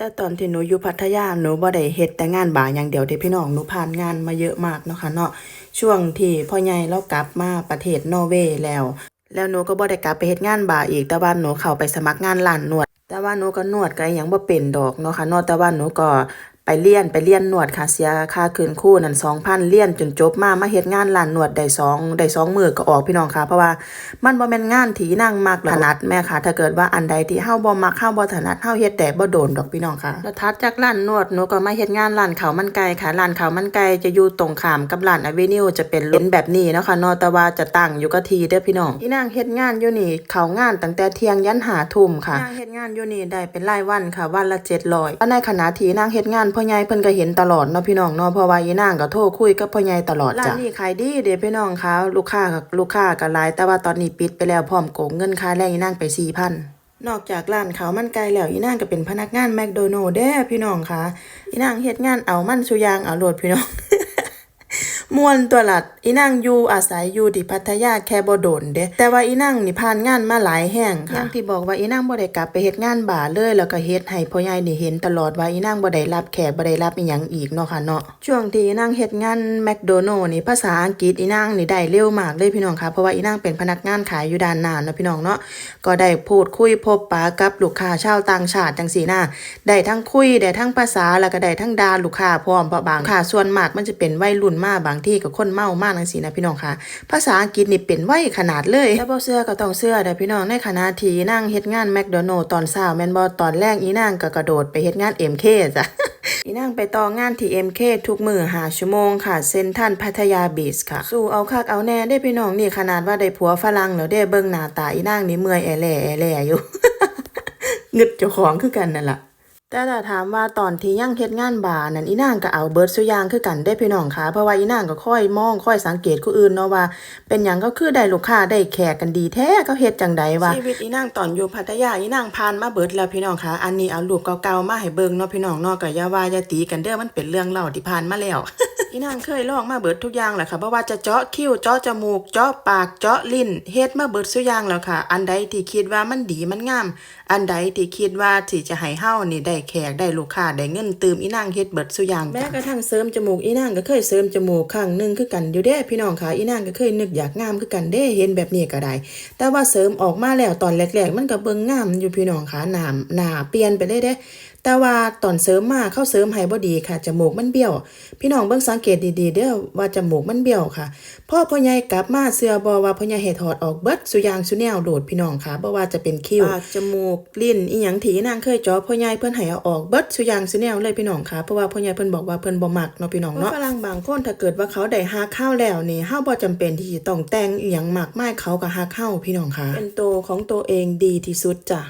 แต่ตอนที่หนูอยู่พัทยาหนูบ่ได้เฮ็ดแต่งานบ่าอย่างเดียวเด้พี่น้องหนูผ่านงานมาเยอะมากเนาะค่ะเนาะช่วงที่พ่อใหญ่เรากลับมาประเทศนอร์เวย์แล้ว แล้วหนูก็บ่ได้กลับไปเฮ็ดงานบ่าอีกแต่ว่าหนูเข้าไปสมัครงานร้านนวดแต่ว่าหนูก็นวดก็อิหยังบ่เป็นดอกเนาะค่ะเนาะแต่ว่าหนูก็ เรียนไปเรียนนวดค่ะเสียค่าคืนครู่นั่น2,000เรียนจนจบมามาเฮ็ดงานร้านนวดได้สองได้สองมื้อก็ออกพี่น้องค่ะ เพราะว่ามันบ่แม่นงานที่นั่งมักถนัดแม่ค่ะ ถ้าเกิดว่าอันใดที่เฮาบ่มักเฮาบ่ถนัดเฮาเฮ็ดแต่บ่โดนดอกพี่น้องค่ะแล้วถัดจากร้านนวดหนูก็มาเฮ็ดงานร้านข้าวมันไก่ค่ะร้านข้าวมันไก่จะอยู่ตรงข้ามกับร้านอเวนิวจะเป็นเลนแบบนี้เนาะค่ะเนาะแต่ว่าจะตั้งอยู่กับที่เด้อพี่น้องอีนางเฮ็ดงานอยู่นี่เข้างานตั้งแต่เที่ยงยัน5ทุ่มค่ะนางเฮ็ดงานอยู่นี่ได้เป็นรายวันค่ะ วันละ700แล้วในขณะที่นางเฮ็ดงานพ่อใหญ่เพิ่นก็เห็นตลอดเนาะพี่น้องเนาะเพราะว่ายีนางก็โทรคุยกับพ่อใหญ่ตลอดจ้ะร้านนี้ขายดีเด้พี่น้องคะลูกค้ากับลูกค้าก็หลาย แต่ว่าตอนนี้ปิดไปแล้วพร้อมโกงเงินค่าแรงยีนางไปสี่พันนอกจากร้านเขามันไกลแล้วอีนางก็เป็นพนักงานแมคโดนัลด์เด้พี่น้องค่ะอีนางเฮ็ดงานเอามันสุยางเอาโลดพี่น้อง ม่วนตัวลัดอีนางอยู่อาศัยอยู่ที่พัทยาแค่บ่โดนเด้แต่ว่าอีนางนี่ผ่านงานมาหลายแห่งค่ะอย่างที่บอกว่าอีนางบ่ได้กลับไปเฮ็ดงานบ่าเลยแล้วก็เฮ็ดให้พ่อใหญ่นี่เห็นตลอดว่าอีนางบ่ได้รับแขกบ่ได้รับอีหยังอีกเนาะค่ะเนาะช่วงที่อีนางเฮ็ดงานแมคโดนัลด์นี่ภาษาอังกฤษอีนางนี่ได้เร็วมากเลยพี่น้องค่ะเพราะว่าอีนางเป็นพนักงานขายอยู่ด้านหน้าเนาะพี่น้องเนาะก็ได้พูดคุยพบปะกับลูกค้าชาวต่างชาติจังซี่นะได้ทั้งคุยได้ทั้งภาษาแล้วก็ได้ทั้งด่าลูกค้าพร้อมเพราะบางค่ะส่วนมากมันจะเป็นวัยรุ่นมาบางทีก็คนเมามากจังซี่นะพี่น้องค่ะ ภาษาอังกฤษนี่เป็นไวขนาดเลยแต่บ่เชื่อก็ต้องเชื่อเด้อพี่น้องในขณะที่นางเฮ็ดงานแมคโดนัลด์ตอนเช้าแม่นบ่ตอนแรกอีนางก็กระโดดไปเฮ็ดงาน MK จ้ะอีนางไปต่องานที่ MK ทุกมื้อ5ชั่วโมงค่ะ เซ็นทรัลพัทยาบีชค่ะ สู้เอาคักเอาแน่ได้พี่น้องนี่ขนาดว่าได้ผัวฝรั่งแล้วได้เบิ่งหน้าตาอีนางนี่เมื่อยแอแหล่แอแหล่อยู่งึดเจ้าของคือกันนั่นแหละ แต่ถ้าถามว่าตอนที่ยังเฮ็ดงานบาร์นั่นอีนางก็เอาเบิร์ดซุอย่างคือกันได้พี่น้องค่ะเพราะว่าอีนางก็ค่อยมองค่อยสังเกตคนอื่นเนาะว่า เป็นหยังก็คือได้ลูกค้าได้แขกกันดีแท้เขาเฮ็ดจังใดวะชีวิตอีนางตอนอยู่พัทยาอีนางผ่านมาเบิดแล้วพี่น้องค่ะอันนี้เอารูปเก่าๆมาให้เบิ่งเนาะพี่น้องเนาะก็อย่าว่าอย่าตีกันเด้อมันเป็นเรื่องเล่าที่ผ่านมาแล้ว อีนางเคยลองมาเบิดทุกอย่างแหละค่ะบ่ว่าจะเจาะคิ้วเจาะจมูก เจาะปากเจาะลิ้นเฮ็ดมาเบิดซุอย่างแล้วค่ะ อันใดที่คิดว่ามันดีมันงาม อันใดที่คิดว่าที่จะให้เฮานี่ได้แขกได้ลูกค้าได้เงินตืมอีนางเฮ็ดเบิดซุอย่างแม้กระทั่งเสริมจมูกอีนางก็เคยเสริมจมูกครั้งหนึ่งคือกันอยู่เด้พี่น้องค่ะอีนางก็เคยนึกอยากงามคือกันเด้เห็นแบบนี้ก็ได้ แต่ว่าเสริมออกมาแล้วตอนแรกๆ มันก็เบิ่งงามอยู่พี่น้องค่ะหน้าหน้าเปลี่ยนไปเลยเด้ แต่ว่าตอนเสริมมาเข้าเสริมให้บ่ดีค่ะจมูกมันเบี้ยว พี่น้องเบิ่งสังเกตดีๆเด้อว่าจมูกมันเบี้ยวค่ะพ่อพ่อใหญ่กลับมาเสื้อบ่ว่าพ่อใหญ่ให้ถอดออกเบิดสุอยางสุแนวโดดพี่น้องค่ะบ่ว่าจะเป็นคิ้วปากจมูกลิ้นอีหยังที่นางเคยเจาะพ่อใหญ่เพิ่นให้เอาออกเบิดสุอยางสุแนวเลยพี่น้องค่ะเพราะว่าพ่อใหญ่เพิ่นบอกว่าเพิ่นบ่มักเนาะพี่น้องเนาะฝรั่งบางคนถ้าเกิดว่าเขาได้ฮักเข้าแล้วนี่เฮาบ่จำเป็นที่จะต้องแต่งอีหยังมากมายเขาก็ฮักเข้าพี่น้องค่ะเป็นตัวของตัวเองดีที่สุดจ้ะ